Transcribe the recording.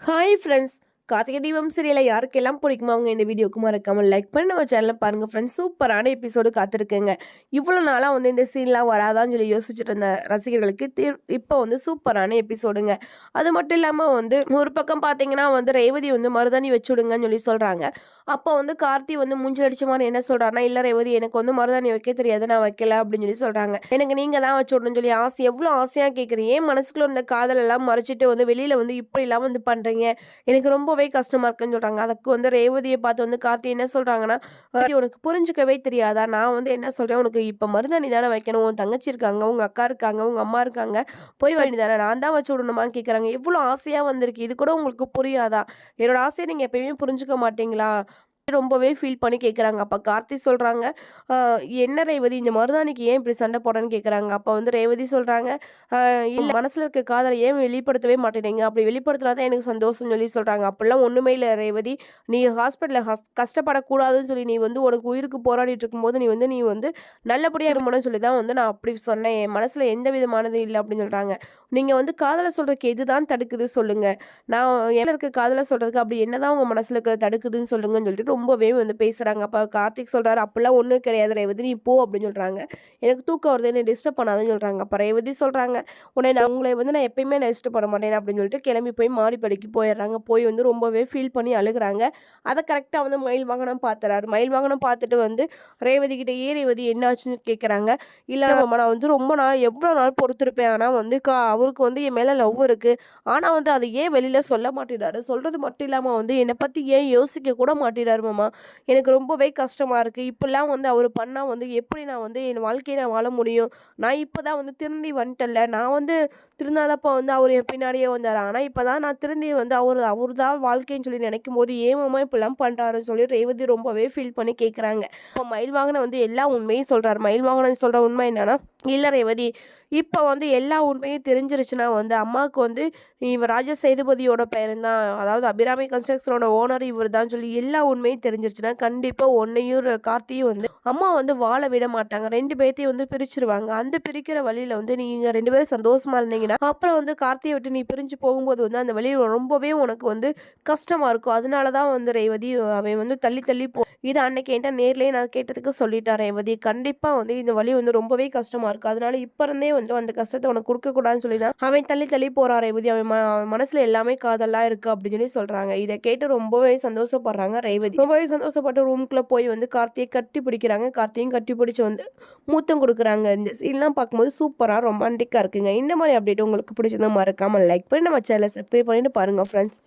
Hi friends Karthigai Deepam சீரியலை யாருக்கெல்லாம் பிடிக்குமோ அவங்க இந்த வீடியோக்கு மறக்காமல் லைக் பண்ணி நம்ம சேனலில் பாருங்கள் ஃப்ரெண்ட்ஸ் சூப்பரான எபிசோடு காத்திருக்குங்க. இவ்வளோ நாளாக வந்து இந்த சீன்லாம் வராதான்னு சொல்லி யோசிச்சுட்டு இருந்த ரசிகர்களுக்கு தீர் இப்போ வந்து சூப்பரான எபிசோடுங்க அது மட்டும் இல்லாமல் வந்து ஒரு பக்கம் பார்த்தீங்கன்னா வந்து ரேவதி வந்து மருதாணி வச்சு விடுங்கன்னு சொல்லி சொல்கிறாங்க அப்போ வந்து கார்த்தி வந்து மூஞ்சில் அடிச்ச மாதிரி என்ன சொல்கிறாருன்னா இல்லை ரேவதி எனக்கு வந்து மருதாணி வைக்க தெரியாது நான் வைக்கல அப்படின்னு சொல்லி சொல்கிறாங்க எனக்கு நீங்கள் தான் வச்சு விடணும்னு சொல்லி ஆசை எவ்வளோ ஆசையாக கேட்குறீங்க ஏன் மனசுக்குள்ள இருந்த காதலெல்லாம் மறைச்சிட்டு வந்து வெளியில் வந்து இப்படிலாம் வந்து பண்ணுறீங்க எனக்கு ரொம்ப ரொம்பவே கஷ்டமாக இருக்குன்னு சொல்கிறாங்க அதுக்கு வந்து ரேவதியை பார்த்து வந்து கார்த்தி என்ன சொல்கிறாங்கன்னா உனக்கு புரிஞ்சுக்கவே தெரியாதா? நான் வந்து என்ன சொல்கிறேன் உனக்கு இப்போ மருதாணி தானே வைக்கணும். உன் தங்கச்சி இருக்காங்க உங்கள் அக்கா இருக்காங்க உங்கள் அம்மா இருக்காங்க. போய் வேண்டி தானே நான் தான் வச்சு விடணுமான்னு கேட்குறாங்க எவ்வளோ ஆசையாக வந்திருக்கு. இது கூட உங்களுக்கு புரியாதா? என்னோட ஆசையை நீங்கள் எப்பயுமே புரிஞ்சுக்க மாட்டீங்களா? ரொம்பவே ஃபீல் பண்ணி கேட்குறாங்க அப்போ கார்த்தி சொல்கிறாங்க என்ன ரேவதி இந்த மருதாணிக்கு ஏன் இப்படி சண்டை போடன்னு கேட்குறாங்க அப்போ வந்து ரேவதி சொல்கிறாங்க இல்லை மனசில் இருக்க காதலை ஏன் வெளிப்படுத்தவே மாட்டேனீங்க அப்படி வெளிப்படுத்தினா தான் எனக்கு சந்தோஷம் சொல்லி சொல்கிறாங்க அப்படிலாம் ஒன்றுமே இல்லை ரேவதி. நீ ஹாஸ்பிட்டலில் ஹஸ் கஷ்டப்படக்கூடாதுன்னு சொல்லி நீ வந்து உனக்கு உயிருக்கு போராடிட்டு இருக்கும்போது நீ வந்து நீ வந்து நல்லபடியாக இருக்கணும்னு சொல்லி தான் வந்து நான் அப்படி சொன்னேன். என் மனசில் எந்த விதமானது இல்லை அப்படின்னு சொல்கிறாங்க நீங்கள் வந்து காதலை சொல்கிறதுக்கு எதுதான் தடுக்குது சொல்லுங்கள் நான் என்ன இருக்க காதலை சொல்கிறதுக்கு அப்படி என்ன தான் உங்கள் மனசில் இருக்கிற தடுக்குதுன்னு சொல்லுங்கன்னு சொல்லிட்டு ரொம்பவே வந்து பேசுகிறாங்க அப்போ கார்த்திக் சொல்கிறாரு அப்போல்லாம் ஒன்றும் கிடையாது ரேவதி நீ போ அப்படின்னு சொல்கிறாங்க எனக்கு தூக்கம் வருது என்னை டிஸ்டர்ப் பண்ணாதுன்னு சொல்கிறாங்க அப்போ ரேவதி சொல்கிறாங்க உன்னை நான் உங்களை வந்து நான் எப்பயுமே நான் டிஸ்டர்ப் பண்ண மாட்டேன் அப்படின்னு சொல்லிட்டு கிளம்பி போய் மாடிப்படிக்கு போயிடுறாங்க. போய் வந்து ரொம்பவே ஃபீல் பண்ணி அழுகுறாங்க. அதை கரெக்டாக வந்து மயில் வாகனம் பார்த்துறாரு மயில் வாகனம் பார்த்துட்டு வந்து ரேவதி கிட்ட ஏ ரேவதி என்ன ஆச்சுன்னு கேட்குறாங்க இல்லை நான் வந்து ரொம்ப நாள் எவ்வளோ நாள் பொறுத்திருப்பேன். ஆனால் வந்து கா அவருக்கு வந்து என் மேலே லவ் இருக்குது ஆனால் வந்து அதை ஏன் வெளியில் சொல்ல மாட்டேறாரு? சொல்கிறது மட்டும் இல்லாமல் வந்து என்னை பற்றி ஏன் யோசிக்க கூட மாட்டேறாரு மாமா. எனக்கு ரொம்பவே கஷ்டமாக இருக்குது இப்போல்லாம் வந்து அவர் பண்ணால் வந்து எப்படி நான் வந்து என் வாழ்க்கையை நான் வாழ முடியும்? நான் இப்போ தான் வந்து திருந்தி வந்துட்டல நான் வந்து திருந்தாதப்போ வந்து அவர் என் பின்னாடியே வந்தார். ஆனால் இப்போ தான் நான் திருந்தி வந்து அவர் அவர் தான் வாழ்க்கைன்னு சொல்லி நினைக்கும் போது ஏமாமா இப்படிலாம் பண்ணுறாருன்னு சொல்லி ரேவதி ரொம்பவே ஃபீல் பண்ணி கேட்குறாங்க இப்போ மயில் வாகனம் வந்து எல்லா உண்மையும் சொல்கிறார் மயில் வாகனம் சொல்கிற உண்மை என்னென்னா இல்லை ரேவதி இப்போ வந்து எல்லா உண்மையும் தெரிஞ்சிருச்சுன்னா வந்து அம்மாவுக்கு வந்து இவர் ராஜ சேதுபதியோட பையன் தான் அதாவது அபிராமி கன்ஸ்ட்ரக்ஷனோட ஓனர் இவர் தான் சொல்லி எல்லா உண்மையும் தெரிஞ்சிருச்சுன்னா கண்டிப்பாக ஒன்னையும் கார்த்தியும் வந்து அம்மா வந்து வாழ விட மாட்டாங்க. ரெண்டு பேர்த்தையும் வந்து பிரிச்சிருவாங்க. அந்த பிரிக்கிற வழியில் வந்து நீங்கள் ரெண்டு பேரும் சந்தோஷமாக இருந்தீங்கன்னா அப்புறம் வந்து கார்த்தியை விட்டு நீ பிரிஞ்சு போகும்போது வந்து அந்த வழி ரொம்பவே உனக்கு வந்து கஷ்டமாக இருக்கும். அதனால தான் வந்து ரேவதி அவன் வந்து தள்ளி தள்ளி போ இது அன்னைக்கு என்கிட்ட நேர்லேயே நான் கேட்டதுக்கு சொல்லிட்டேன் ரேவதி. கண்டிப்பாக வந்து இந்த வழி வந்து ரொம்பவே கஷ்டமாக இருக்கும் அதனால இப்போ இருந்தே வந்து அந்த கஷ்டத்தை உனக்கு கொடுக்கக்கூடாதுன்னு சொல்லி தான் அவன் தள்ளி தள்ளி போகிறான் ரேவதி. அவன் அவன் மனசில் எல்லாமே காதலாக இருக்குது அப்படின்னு சொல்லி சொல்கிறாங்க இதை கேட்டு ரொம்பவே சந்தோஷப்படுறாங்க ரேவதி. ரொம்பவே சந்தோஷப்பட்டு ரூம்குள்ளே போய் வந்து கார்த்தியை கட்டி பிடிக்கிறாங்க. கார்த்தியும் கட்டி பிடிச்சி வந்து மூத்தம் கொடுக்குறாங்க. இந்த சீன்லாம் பார்க்கும்போது சூப்பராக ரொமான்டிக்காக இருக்குங்க. இந்த மாதிரி அப்டேட் உங்களுக்கு பிடிச்சதும் மறக்காமல் லைக் பண்ணி நம்ம சேனலை சப்ஸ்கிரைப் பண்ணிட்டு பாருங்கள் ஃப்ரெண்ட்ஸ்